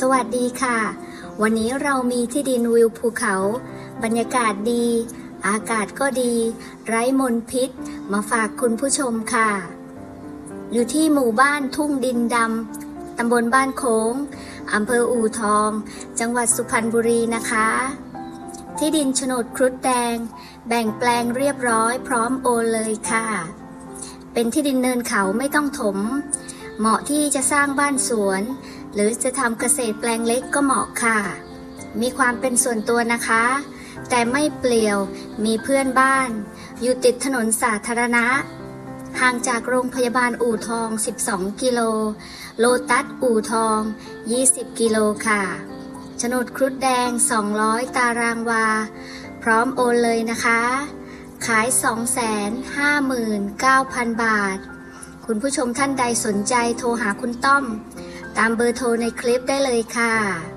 สวัสดีค่ะ วันนี้เรามีที่ดินวิวภูเขา บรรยากาศดี อากาศก็ดี ไร้มลพิษ มาฝากคุณผู้ชมค่ะ อยู่ที่หมู่บ้านทุ่งดินดำตำบลบ้านโค้งอำเภออู่ทอง จังหวัดสุพรรณบุรีนะคะ ที่ดินโฉนดครุฑแดง แบ่งแปลงเรียบร้อยพร้อมโอนเลยค่ะ เป็นที่ดินเนินเขาไม่ต้องถม เหมาะที่จะสร้างบ้านสวน หรือจะทำเกษตรแปลงเล็กก็เหมาะค่ะ มีความเป็นส่วนตัวนะคะ แต่ไม่เปลี่ยว มีเพื่อนบ้าน อยู่ติดถนนสาธารณะ ห่างจากโรงพยาบาลอู่ทอง 12 กิโล โลตัสอู่ทอง 20 กิโลค่ะโฉนดครุฑแดง 200 ตารางวา พร้อมโอนเลยนะคะ ขาย 259,000 บาท คุณผู้ชมท่านใดสนใจโทรหาคุณต้อม ตามเบอร์โทรในคลิปได้เลยค่ะ